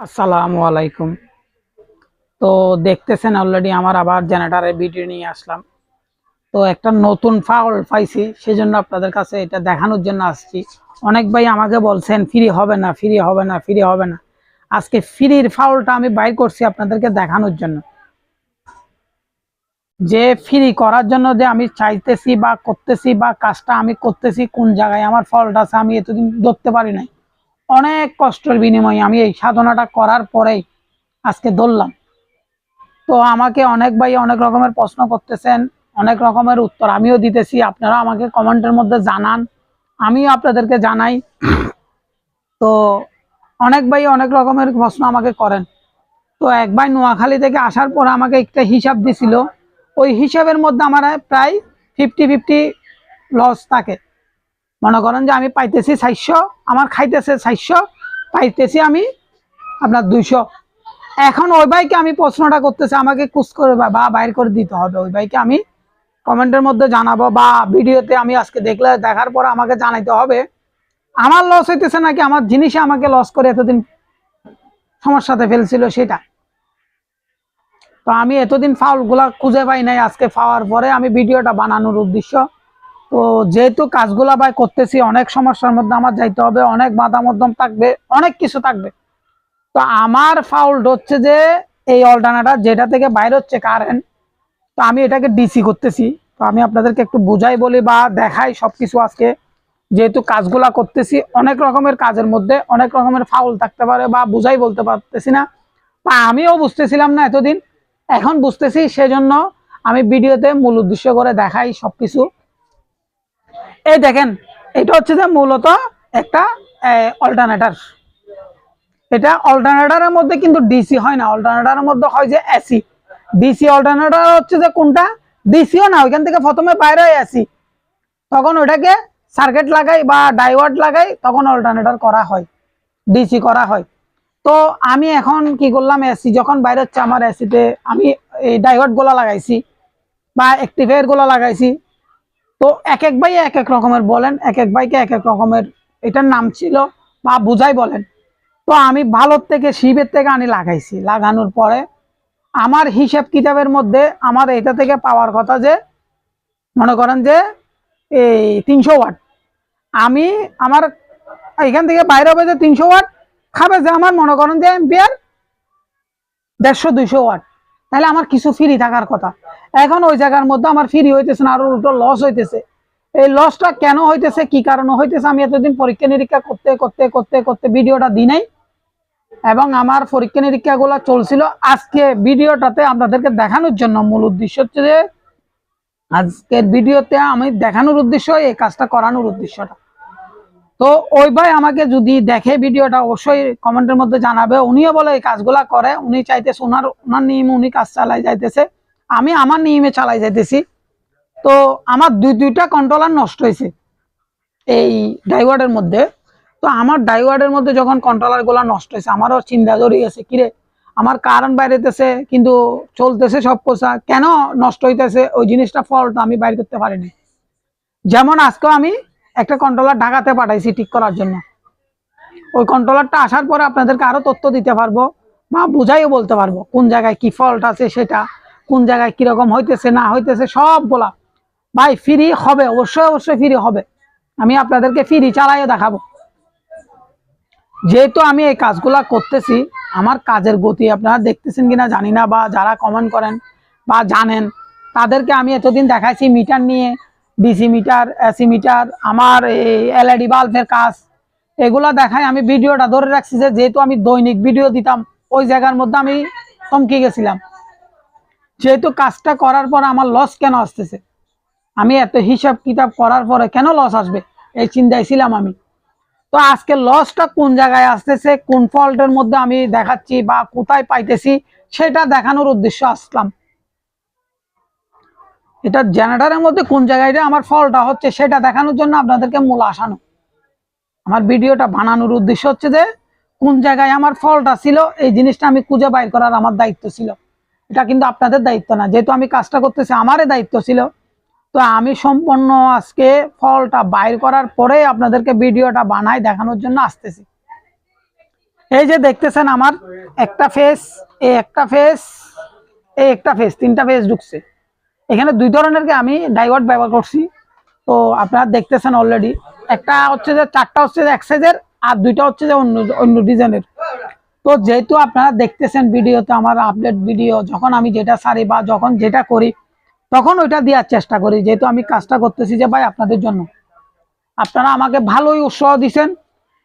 আসসালামু আলাইকুম। তো দেখতেছেন অলরেডি আমার আবার জেনারেটারের ভিডিও নিয়ে আসলাম। তো একটা নতুন ফাউল পাইছি, সেজন্য আপনাদের কাছে এটা দেখানোর জন্য আসছি। অনেক ভাই আমাকে বলছেন ফ্রি হবে না ফ্রি হবে না ফ্রি হবে না। আজকে ফ্রির ফাউলটা আমি বাই করছি আপনাদেরকে দেখানোর জন্য। যে ফ্রি করার জন্য যে আমি চাইতেছি বা করতেছি বা কাজটা আমি করতেছি, কোন জায়গায় আমার ফলটা আছে আমি এতদিন ধরতে পারি নাই। অনেক কষ্টের বিনিময়ে আমি এই সাধনাটা করার পরেই আজকে ধরলাম। তো আমাকে অনেক ভাই অনেক রকমের প্রশ্ন করতেছেন, অনেক রকমের উত্তর আমিও দিতেছি আপনারা আমাকে কমেন্টের মধ্যে জানান, আমিও আপনাদেরকে জানাই। তো অনেক ভাই অনেক রকমের প্রশ্ন আমাকে করেন। তো এক ভাই নোয়াখালী থেকে আসার পর আমাকে একটা হিসাব দিছিল, ওই হিসাবের মধ্যে আমার প্রায় ফিফটি ফিফটি লস থাকে। মনে করেন যে আমি পাইতেছি চারশো, আমার খাইতেছে চারশো, পাইতেছি আমি আপনার দুইশো। এখন ওই ভাইকে আমি প্রশ্নটা করতেছি, আমাকে কুচ করে বা বাইর করে দিতে হবে। ওই ভাইকে আমি কমেন্টের মধ্যে জানাব বা ভিডিওতে আমি আজকে দেখলে দেখার পর আমাকে জানাইতে হবে, আমার লস হইতেছে নাকি আমার জিনিসে আমাকে লস করে এতদিন সমস্যাতে ফেলছিল সেটা। তো আমি এতদিন ফাউলগুলা খুঁজে পাই নাই, আজকে পাওয়ার পরে আমি ভিডিওটা বানানোর উদ্দেশ্য তো যেহেতু কাজগুলা ভাই করতেছি, অনেক সমস্যার মধ্যে আমার যাইতে হবে, অনেক বাধা মধ্যম থাকবে, অনেক কিছু থাকবে। তো আমার ফাউল্ট হচ্ছে যে এই অল্টারনেটার যেটা থেকে বাইর হচ্ছে কারেন্ট তো আমি এটাকে ডিসি করতেছি। তো আমি আপনাদেরকে একটু বুঝাই বলি বা দেখাই সবকিছু আজকে। যেহেতু কাজগুলা করতেছি, অনেক রকমের কাজের মধ্যে অনেক রকমের ফাউল থাকতে পারে বা বুঝাই বলতে পারতেছি না। বা আমিও বুঝতেছিলাম না এতদিন, এখন বুঝতেছি, সেজন্য আমি ভিডিওতে মূল উদ্দেশ্য করে দেখাই সবকিছু। এই দেখেন, এটা হচ্ছে যে মূলত একটা অল্টারনেটার এটা অল্টারনেটারের মধ্যে কিন্তু ডিসি হয় না অল্টারনেটারের মধ্যে হয় যে এসি ডিসি অল্টারনেটার হচ্ছে যে কোনটা? ডিসিও না, ওইখান থেকে প্রথমে বাইরে এসি তখন ওটাকে সার্কিট লাগাই বা ডাইওয়ার্ড লাগাই, তখন অল্টারনেটার করা হয় ডিসি করা হয়। তো আমি এখন কি করলাম এসি যখন বাইরে হচ্ছে, আমার এসিতে আমি এই ডাইওয়ার্ডগুলা লাগাইছি বা অ্যাক্টিভেরগুলা লাগাইছি তো এক এক ভাই এক এক রকমের বলেন, এক এক ভাইকে এক এক রকমের। এটার নাম ছিল বা বুঝাই বলেন। তো আমি ভালোর থেকে, শিবের থেকে আনি লাগাইছি। লাগানোর পরে আমার হিসাব কিতাবের মধ্যে আমার এটা থেকে পাওয়ার কথা যে, মনে করেন যে, এই তিনশো ওয়াট। আমি আমার এখান থেকে বাইরে হবে যে তিনশো ওয়াট, খাবে যে আমার মনে করেন যে এম্পিয়ার দেড়শো দুইশো ওয়াট। তাহলে আমার কিছু ফ্রি থাকার কথা। এখন ওই জায়গার মধ্যে আমার ফ্রি হইতেছে না, আরও উল্টো লস হইতেছে। এই লসটা কেন হইতেছে, কি কারণে হইতেছে, আমি এতদিন পরীক্ষা নিরীক্ষা করতে করতে করতে করতে ভিডিওটা দিই নাই। এবং আমার পরীক্ষা নিরীক্ষা গুলা চলছিল আজকে ভিডিওটাতে আপনাদেরকে দেখানোর জন্য। মূল উদ্দেশ্য হচ্ছে যে, আজকের ভিডিওতে আমি দেখানোর উদ্দেশ্য, এই কাজটা করানোর উদ্দেশ্যটা। তো ওই ভাই আমাকে যদি দেখে ভিডিওটা, অবশ্যই কমেন্টের মধ্যে জানাবে। উনিও বলে এই কাজগুলা করে। উনি চাইতেছে ওনার ওনার নিয়মে উনি কাজ চালাই যাইতেছে। আমি আমার নিয়মে চালাই যাইতেছি। তো আমার দুই, দুইটা কন্ট্রোলার নষ্ট হয়েছে এই ডাইওয়ার্ডের মধ্যে। তো আমার ডাইওয়ার্ডের মধ্যে যখন কন্ট্রোলারগুলা নষ্ট হয়েছে আমারও চিন্তা জড়িয়ে গেছে কিরে আমার কারেন্ট বাইরেতেছে, কিন্তু চলতেছে সব কোষা কেন নষ্ট হইতেছে? ওই জিনিসটা ফল্ট আমি বাইর করতে পারিনি। যেমন আজকেও আমি একটা কন্ট্রোলার ঢাকাতে পাঠাইছি ঠিক করার জন্য। ওই কন্ট্রোলারটা আসার পরে আপনাদেরকে আরও তথ্য দিতে পারব বা বুঝাইও বলতে পারব কোন জায়গায় কি ফল্ট আছে সেটা, কোন জায়গায় কীরকম হইতেছে, না হইতেছে, সব বলা। ভাই ফ্রি হবে, অবশ্যই অবশ্যই ফ্রি হবে। আমি আপনাদেরকে ফ্রি চালাইও দেখাবো। যেহেতু আমি এই কাজগুলা করতেছি, আমার কাজের গতি আপনারা দেখতেছেন কিনা জানি না, বা যারা কমেন্ট করেন বা জানেন, তাদেরকে আমি এতদিন দেখাইছি মিটার নিয়ে ডিসি মিটার এসি মিটার, আমার এলইডি বাল্বের কাজ। এগুলা দেখাই আমি ভিডিওটা ধরে রাখছি যেহেতু আমি দৈনিক ভিডিও দিতাম, ওই জায়গার মধ্যে আমি থমকে গেছিলাম। যেহেতু কাজটা করার পর আমার লস কেন আসতেছে? আমি এত হিসাব কিতাব করার পরে কেন লস আসবে? এই চিন্তায় ছিলাম আমি। তো আজকে লসটা কোন জায়গায় আসতেছে, কোন ফল্টের মধ্যে আমি দেখাচ্ছি বা কোথায় পাইতেছি, সেটা দেখানোর উদ্দেশ্য আসলাম। এটা জেনারেটারের মধ্যে কোন জায়গায় আমার ফলটা হচ্ছে সেটা দেখানোর জন্য আপনাদেরকে মূল আসানো। আমার ভিডিওটা বানানোর উদ্দেশ্য হচ্ছে যে, কোন জায়গায় আমার ফলটা ছিল, এই জিনিসটা আমি খুঁজে বাইর করার আমার দায়িত্ব ছিল। এটা কিন্তু আপনাদের দায়িত্ব না। যেহেতু আমি কাজটা করতেছি, আমারই দায়িত্ব ছিল। তো আমি সম্পূর্ণ আজকে ফলটা বাইর করার পরে আপনাদেরকে ভিডিওটা বানাই দেখানোর জন্য আসতেছি। এই যে দেখতেছেন আমার একটা ফেস এই একটা ফেস এই একটা ফেস তিনটা ফেস ঢুকছে। এখানে দুই ধরনেরকে আমি ডাইভার্ট ব্যবহার করছি। তো আপনারা দেখতেছেন অলরেডি একটা হচ্ছে যে, চারটা হচ্ছে যে এক সাইজের আর দুইটা হচ্ছে যে অন্য অন্য ডিজাইনের। তো যেহেতু আপনারা দেখতেছেন ভিডিওতে আমার আপডেট ভিডিও যখন আমি যেটা সারি বা যখন যেটা করি, তখন ওইটা দেওয়ার চেষ্টা করি। যেহেতু আমি কাজটা করতেছি যে ভাই আপনাদের জন্য। আপনারা আমাকে ভালোই উৎসাহ দিছেন,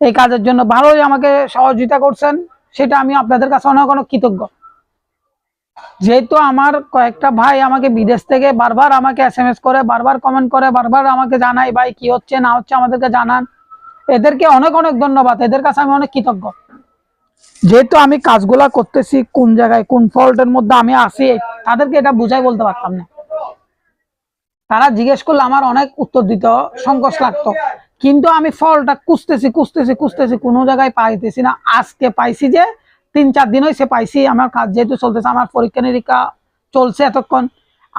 এই কাজের জন্য ভালোই আমাকে সহযোগিতা করছেন, সেটা আমি আপনাদের কাছে অনেক অনেক কৃতজ্ঞ। যেহেতু আমার কয়েকটা ভাই আমাকে বিদেশ থেকে বারবার আমাকে এস এম এস করে, বারবার কমেন্ট করে, বারবার আমাকে জানাই ভাই, কি হচ্ছে? না হচ্ছে, আমাদেরকে জানান। এদেরকে অনেক অনেক ধন্যবাদ। এদের কাছে আমি অনেক কৃতজ্ঞ। যেহেতু আমি কাজগুলা করতেছি, কোন জায়গায়, কোন ফল্টের মধ্যে আমি আছি, তাদেরকে এটা বুঝাই বলতে পারতাম না। তারা জিজ্ঞেস করলে আমার অনেক উত্তর দিত, সংকোচ লাগতো। কিন্তু আমি ফলটা কুচতেছি কুচতেছি কুচতেছি কোনো জায়গায় পাইতেছি না। আজকে পাইছি যে তিন চার দিন হয়েছে পাইছি। আমার কাজ যেহেতু চলতেছে, আমার পরীক্ষা নিরীক্ষা চলছে এতক্ষণ।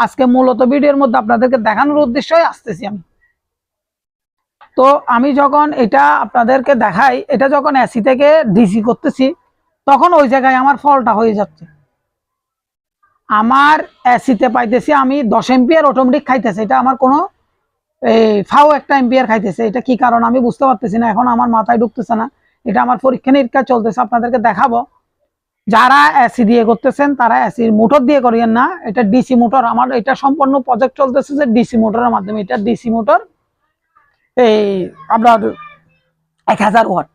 আজকে মূলত ভিডিওর মধ্যে আপনাদেরকে দেখানোর উদ্দেশ্যই আসতেছি আমি। তো আমি যখন এটা আপনাদেরকে দেখাই, এটা যখন এসি থেকে ডিসি করতেছি, তখন ওই জায়গায় আমার ফলটা হয়ে যাচ্ছে। আমার এসিতে পাইতেছি আমি দশ এম্পিয়ার অটোমেটিক খাইতেছে। এটা আমার কোনো, এই ফাও একটা এম্পিয়ার খাইতেছে। এটা কি কারণ আমি বুঝতে পারতেছি না, এখন আমার মাথায় ঢুকতেছে না। এটা আমার পরীক্ষা নিরীক্ষা চলতেছে, আপনাদেরকে দেখাবো। যারা এসি দিয়ে করতেছেন, তারা এসির মোটর দিয়ে করিয়েন না। এটা ডিসি মোটর আমার এটা সম্পূর্ণ প্রজেক্ট চলতেছে যে ডিসি মোটরের মাধ্যমে। এটা ডিসি মোটর এই আপনার এক হাজার ওয়াট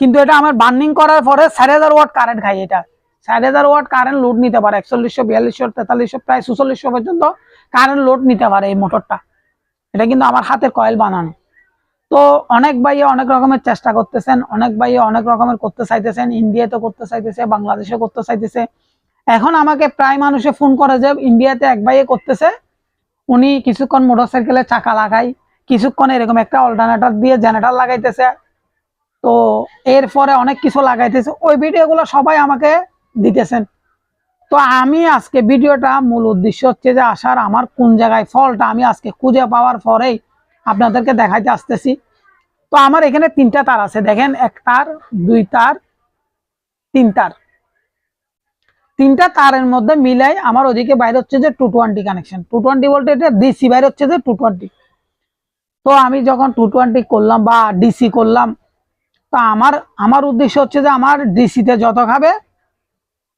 কিন্তু এটা আমার বার্নিং করার পরে চার হাজার ওয়াট কারেন্ট খাই এটা। চার হাজার ওয়াট কারেন্ট লোড নিতে পারে। একচল্লিশশো, বিয়াল্লিশশো, তেতাল্লিশশো, প্রায় চুচল্লিশশো পর্যন্ত কারেন্ট লোড নিতে পারে এই মোটরটা এটা কিন্তু আমার হাতের কয়েল বানানো। তো অনেক ভাইয়ে অনেক রকমের চেষ্টা করতেছেন, অনেক ভাইয়ে অনেক রকমের করতে চাইতেছেন, ইন্ডিয়াতে করতে চাইতেছে, বাংলাদেশে করতে চাইতেছে। এখন আমাকে প্রায় মানুষে ফোন করে যে ইন্ডিয়াতে এক ভাইয়ে করতেছে, উনি কিছুক্ষণ মোটরসাইকেলে চাকা লাগাই, কিছুক্ষণ এরকম একটা অল্টারনেটর দিয়ে জেনারেটর লাগাইতেছে। তো এরপরে অনেক কিছু লাগাইতেছে, ওই ভিডিওগুলো সবাই আমাকে দিতেছেন। তো আমি আজকে ভিডিওটা মূল উদ্দেশ্য হচ্ছে যে আসার আমার কোন জায়গায় ফলটা আমি আজকে খুঁজে পাওয়ার পরেই আপনাদেরকে দেখাইতে আসতেছি। তো আমার এখানে তিনটা তার আছে। দেখেন, এক তার, দুই তার, তিন তার। তিনটা তারের মধ্যে মিলাই আমার ওদিকে বাইরে হচ্ছে যে two twenty connection two twenty বলতে এটা ডিসি বাইরে হচ্ছে যে টু টোয়েন্টি তো আমি যখন টু টোয়েন্টি করলাম বা ডিসি করলাম, তো আমার আমার উদ্দেশ্য হচ্ছে যে আমার ডিসিতে যত খাবে,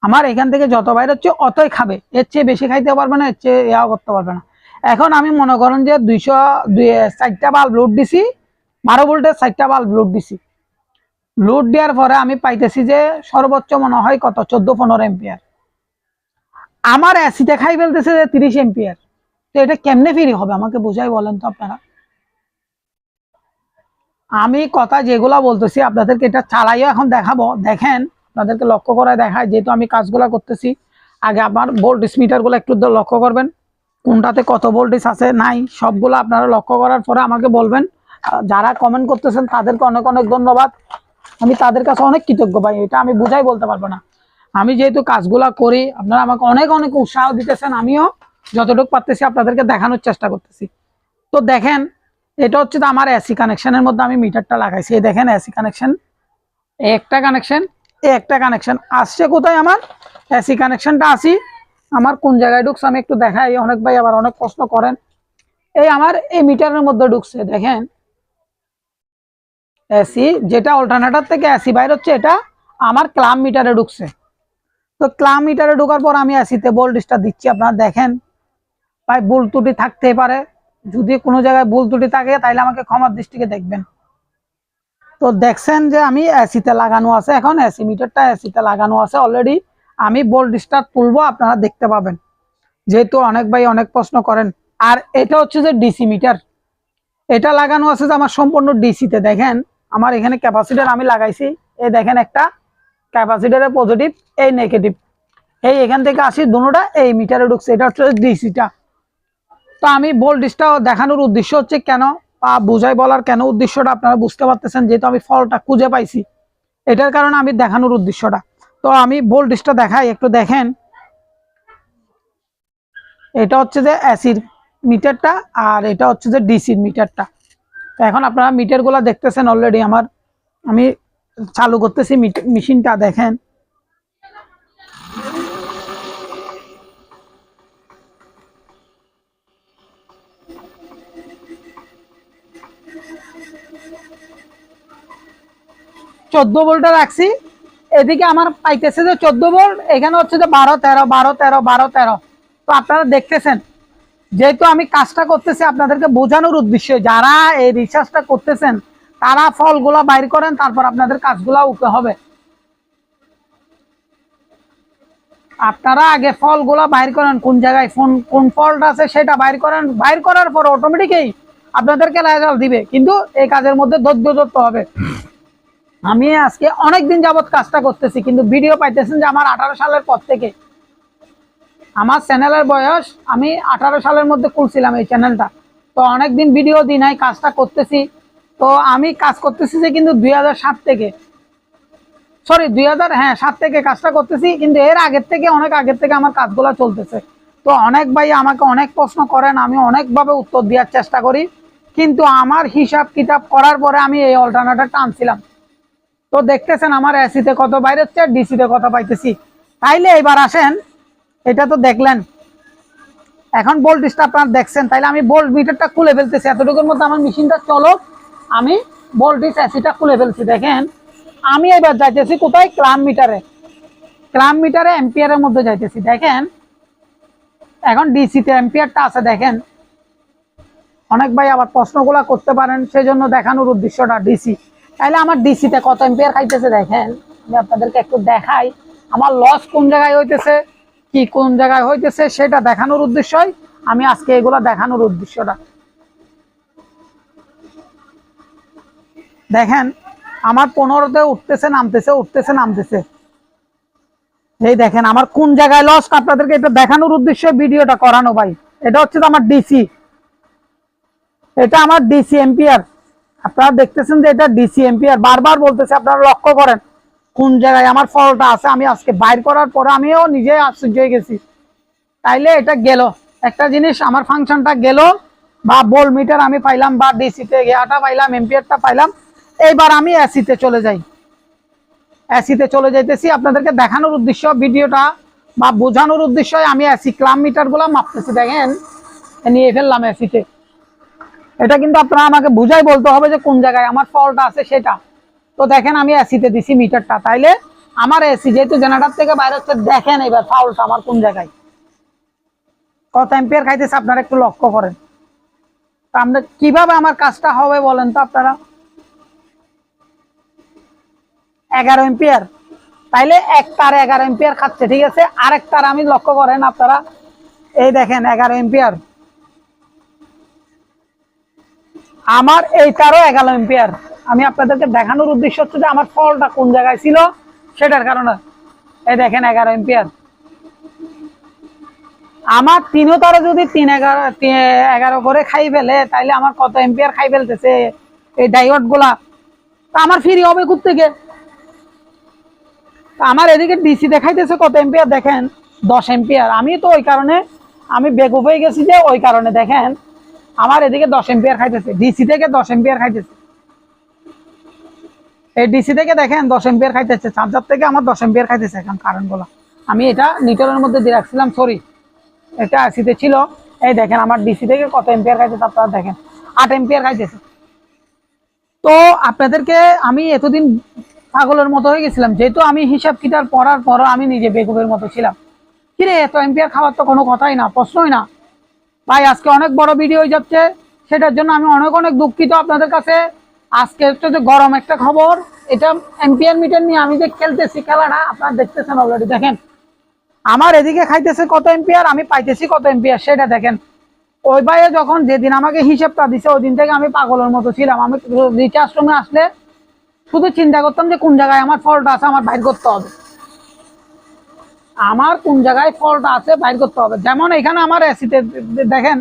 আমার এখান থেকে যত বাইরে হচ্ছে অতই খাবে। এর চেয়ে বেশি খাইতে পারবে না, এর চেয়ে ইয়া করতে পারবে না। এখন আমি মনে করেন যে দুইশো দুই চারটা বাল্ব লোড দিছি, বারো ভোল্টের চারটা বাল্ব লোড দিছি। লোড দেওয়ার পরে আমি পাইতেছি যে সর্বোচ্চ মনে হয় কত? চোদ্দ, পনেরো এম্পিয়ার আমার অ্যাসিতে খাই ফেলতেছে যে তিরিশ এম্পিয়ার তো এটা কেমনে ফ্রি হবে? আমাকে বোঝাই বলেন তো আপনারা। আমি কথা যেগুলা বলতেছি, আপনাদেরকে এটা চালাইও এখন দেখাবো। দেখেন, আপনাদেরকে লক্ষ্য করে দেখায়, যেহেতু আমি কাজগুলা করতেছি, আগে আমার ভোল্টেজ মিটারগুলো একটু লক্ষ্য করবেন। কোনটাতে কত ভোল্টেজ আছে, নাই, সবগুলো আপনারা লক্ষ্য করার পরে আমাকে বলবেন। যারা কমেন্ট করতেছেন, তাদেরকে অনেক অনেক ধন্যবাদ। আমি তাদের কাছে অনেক কৃতজ্ঞ ভাই, এটা আমি বুঝাই বলতে পারব না। আমি যেহেতু কাজগুলা করি, আপনারা আমাকে অনেক অনেক উৎসাহ দিতেছেন, আমিও যতটুকু পারতেছি আপনাদেরকে দেখানোর চেষ্টা করতেছি। তো দেখেন, এটা হচ্ছে তো আমার এসি কানেকশনের মধ্যে আমি মিটারটা লাগাইছি। এই দেখেন এসি কানেকশন একটা কানেকশন একটা কানেকশন আসছে কোথায় আমার? এসি কানেকশনটা আসি। আমার কোন জায়গায় ঢুকছে আমি একটু দেখাই। অনেক ভাই আবার অনেক প্রশ্ন করেন। এই আমার এই মিটারের মধ্যে ঢুকছে, দেখেন। এসি যেটা অল্টারনেটর থেকে এসি বাইর হচ্ছে, এটা আমার ক্লাম মিটারে ঢুকছে। তো ক্লাম মিটারে ঢোকার পর আমি এসিতে ভোল্টেজটা দিচ্ছি, আপনারা দেখেন। ভাই, ভুল ত্রুটি থাকতেই পারে। যদি কোনো জায়গায় ভুল ত্রুটি থাকে তাহলে আমাকে ক্ষমার দৃষ্টিকে দেখবেন। তো দেখছেন যে আমি এসিতে লাগানো আছে, এখন এসি মিটারটা এসিতে লাগানো আছে অলরেডি আমি ভোল্টেজটা তুলবো, আপনারা দেখতে পাবেন। যেহেতু অনেক ভাই অনেক প্রশ্ন করেন। আর এটা হচ্ছে যে ডিসি মিটার এটা লাগানো আছে যে আমার সম্পূর্ণ ডিসিতে দেখেন, আমার এখানে ক্যাপাসিটার আমি লাগাইছি। এই দেখেন একটা ক্যাপাসিটারের পজিটিভ এই নেগেটিভ এই এখান থেকে আসি, দুটোটা এই মিটারে ঢুকছে। এটা হচ্ছে ডিসিটা তো আমি ভোল্টেজটা দেখানোর উদ্দেশ্য হচ্ছে কেন বা বুঝাই বলার কেন উদ্দেশ্যটা আপনারা বুঝতে পারতেছেন, যেহেতু আমি ফলটা খুঁজে পাইছি। এটার কারণে আমি দেখানোর উদ্দেশ্যটা। তো আমি ভোল্টেজটা দেখাই, একটু দেখেন। এটা হচ্ছে যে অ্যাসির মিটারটা আর এটা হচ্ছে যে ডিসির মিটারটা তো এখন আপনারা মিটারগুলো দেখতেছেন অলরেডি আমার। আমি চালু করতেছি মেশিনটা দেখেন। চোদ্দ ভোল্টে রাখছি। এদিকে আমার পাইতেছে যে চোদ্দ ভোল্ট এখানে হচ্ছে যে বারো, তেরো বারো তেরো বারো, তেরো। তো আপনারা দেখতেছেন, যেহেতু আমি কাজটা করতেছি আপনাদেরকে বোঝানোর উদ্দেশ্যে, যারা এই রিসার্চটা করতেছেন, তারা ফলগুলা বাইর করেন, তারপর আপনাদের কাজগুলা উঠে হবে। আপনারা আগে ফলগুলা বাইর করেন, কোন জায়গায় কোন কোন ফলটা আছে সেটা বাইর করেন। বাইর করার পর অটোমেটিকই আপনাদেরকে রেজাল্ট দিবে, কিন্তু এই কাজের মধ্যে ধৈর্য ধরতে হবে। আমি আজকে অনেক দিন যাবত কাজটা করতেছি, কিন্তু ভিডিও পাইতেছেন যে আমার আঠারো সালের পর থেকে। আমার চ্যানেলের বয়স, আমি আঠারো সালের মধ্যে খুলছিলাম এই চ্যানেলটা তো অনেক দিন ভিডিও দিই নাই, কাজটা করতেছি। তো আমি কাজ করতেছি যে কিন্তু দুই থেকে। সরি দুই হাজার হ্যাঁ সাত থেকে কাজটা করতেছি, কিন্তু এর আগের থেকে, অনেক আগের থেকে আমার কাজগুলো চলতেছে। তো অনেক ভাই আমাকে অনেক প্রশ্ন করেন, আমি অনেকভাবে উত্তর দেওয়ার চেষ্টা করি। কিন্তু আমার হিসাব কিতাব করার পরে আমি এই অল্টারনেটার টানছিলাম তো দেখতেছেন আমার এসিতে কত বাইরে হচ্ছে ডিসিতে কত পাইতেছি। তাইলে এবার আসেন, এটা তো দেখলেন। এখন ভোল্টেজটা আপনার দেখছেন, তাইলে আমি ভোল্ট মিটারটা খুলে ফেলতেছি। এতটুকুর মধ্যে আমার মেশিনটা চলো আমি ভোল্টেজ এসিটা খুলে ফেলছি, দেখেন। আমি এবার যাইতেছি কোথায়? ক্লাম মিটারে। ক্লাম মিটারে এম্পিয়ারের মধ্যে যাইতেছি, দেখেন। এখন ডিসিতে এম্পিয়ারটা আছে, দেখেন। অনেক ভাই আবার প্রশ্নগুলা করতে পারেন, সেজন্য দেখানোর উদ্দেশ্যটা ডিসি তাহলে আমার ডিসিতে কত? এম্পিয়ার খাইতেছে, দেখেন। আমি আপনাদেরকে একটু দেখাই। আমার লস কোন জায়গায় হইতেছে, কি কোন জায়গায় হইতেছে, সেটা দেখানোর উদ্দেশ্যই আমি আজকে এগুলা দেখানোর উদ্দেশ্যটা। দেখেন, আমার পনেরোতে উঠতেছে, নামতেছে উঠতেছে, নামতেছে। এই দেখেন, আমার কোন জায়গায় লস আপনাদেরকে এটা দেখানোর উদ্দেশ্যে ভিডিওটা করানো ভাই। এটা হচ্ছে তো আমার ডিসি। এটা আমার ডিসি এম্পিয়ার আপনারা দেখতেছেন যে এটা ডিসি এম্পিয়ার বারবার বলতেছে, আপনারা লক্ষ্য করেন, কোন জায়গায় আমার ফলটা আছে, আমি আজকে বাইর করার পরে আমিও নিজে আশ্চর্য হয়ে গেছি। তাইলে এটা গেল। একটা জিনিস, আমার ফাংশনটা গেল, বা বোল মিটার আমি পাইলাম, বা ডিসিতে গিয়াটা পাইলাম এম্পিয়ারটা পাইলাম, এইবার আমি এসিতে চলে যাই। এসিতে চলে যাইতেছি, আপনাদেরকে দেখানোর উদ্দেশ্য, ভিডিওটা বা বোঝানোর উদ্দেশ্যে আমি এসি ক্লাম মিটারগুলো মাপতেছি। দেখেন, নিয়ে ফেললাম এসিতে এটা কিন্তু আপনারা আমাকে বুঝাই বলতে হবে যে কোন জায়গায় আমার ফলটা আছে সেটা। তো দেখেন, আমি এসিতে দিছি মিটারটা তাইলে আমার এসি যেহেতু জেনারেটর থেকে বাইরে হচ্ছে, দেখেন এবার ফাউলটা আমার কোন জায়গায়। কত এম্পিয়ার খাইতেছে আপনারা একটু লক্ষ্য করেন। তা আমরা কীভাবে আমার কাজটা হবে বলেন তো আপনারা? এগারো এম্পিয়ার তাইলে এক তার এগারো এম্পিয়ার খাচ্ছে, ঠিক আছে? আরেক তার আমি লক্ষ্য করেন আপনারা। এই দেখেন, এগারো এম্পিয়ার আমার এই তারও এগারো এম্পিয়ার আমি আপনাদেরকে দেখানোর উদ্দেশ্য হচ্ছে যে আমার ফলটা কোন জায়গায় ছিল, সেটার কারণে। এই দেখেন এগারো এম্পিয়ার আমার তিনও তারা যদি তিন এগারো এগারো করে খাই ফেলে, তাইলে আমার কত এম্পিয়ার খাই ফেলতেছে? এই ডাইওডগুলা। তা আমার ফ্রি হবে কোথ থেকে আমার এদিকে ডিসি দেখাইতেছে কত এম্পিয়ার দেখেন, দশ এম্পিয়ার আমি তো ওই কারণে, আমি বেকুপ হয়ে গেছি যে ওই কারণে, দেখেন। আমার এদিকে দশ এম্পিয়ার খাইতেছে ডিসি থেকে দশ এম্পিয়ার খাইতেছে। এই ডিসি থেকে দেখেন দশ এম্পিয়ার খাইতেছে, চার্জার থেকে আমার দশ এম্পিয়ার খাইতেছে এখন কারেন্টগুলা আমি এটা নিটরের মধ্যে দিয়ে রাখছিলাম সরি এটা আশিতে ছিল। এই দেখেন আমার ডিসি থেকে কত এম্পিয়ার খাইতেছে আপনারা দেখেন। আট এম্পিয়ার খাইতেছে। তো আপনাদেরকে আমি এতদিন পাগলের মতো হয়ে গেছিলাম, যেহেতু আমি হিসাব কিতাব পড়ার পরও আমি নিজে বেকুবের মতো ছিলাম। কিরে, এত এম্পিয়ার খাওয়ার তো কোনো কথাই না, প্রশ্নই না। ভাই, আজকে অনেক বড় ভিডিও হয়ে যাচ্ছে। সেটার জন্য আমি অনেক অনেক দুঃখিত আপনাদের কাছে। আজকে হচ্ছে যে গরম একটা খবর। এটা এম্পিয়ার মিটার নিয়ে আমি যে খেলতেছি খেলাটা, আপনারা দেখতেছেন অলরেডি দেখেন। আমার এদিকে খাইতেছে কত এম্পিয়ার আমি পাইতেছি কত এম্পিয়ার সেটা দেখেন। ওই ভাইয়ে যখন যেদিন আমাকে হিসেবটা দিছে, ওই দিন থেকে আমি পাগলের মতো ছিলাম। আমি রিচার্জ রুমে আসলে শুধু চিন্তা করতাম যে কোন জায়গায় আমার ফলটা আছে, আমার বাইর করতে হবে। আমার কোন জায়গায় ফলটা আছে বাইর করতে হবে। যেমন এখানে আমার এসিতে দেখেন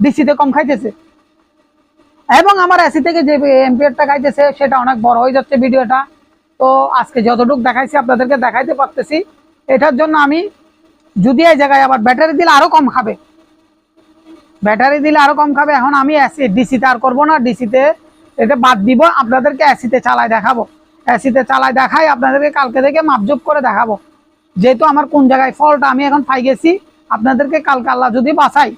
ডিসিতে কম খাইতেছে। এবং আমার এসি থেকে যে এম্পিয়ারটা খাইতেছে, সেটা অনেক বড় হয়ে যাচ্ছে ভিডিওটা। তো আজকে যতটুকু দেখাইছি, আপনাদেরকে দেখাইতে পারতেছি। এটার জন্য আমি যদি এই জায়গায় আবার ব্যাটারি দিলে আরও কম খাবে। ব্যাটারি দিলে আরও কম খাবে। এখন আমি এসি ডিসিতে আর করব না। ডিসিতে এটা বাদ দিব। আপনাদেরকে এসিতে চালায় দেখাবো। এসিতে চালায় দেখাই আপনাদেরকে কালকে থেকে মাপজুপ করে দেখাবো। যেহেতু আমার কোন জায়গায় ফলটা আমি এখন পাই গেছি। আপনাদেরকে কালকে আল্লাহ যদি বাঁচাই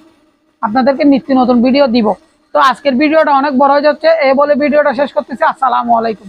আপনাদেরকে নিত্য নতুন ভিডিও দিব। তো আজকের ভিডিওটা অনেক বড় হয়ে যাচ্ছে। এ বলে ভিডিওটা শেষ করতেছি। আসসালামু আলাইকুম।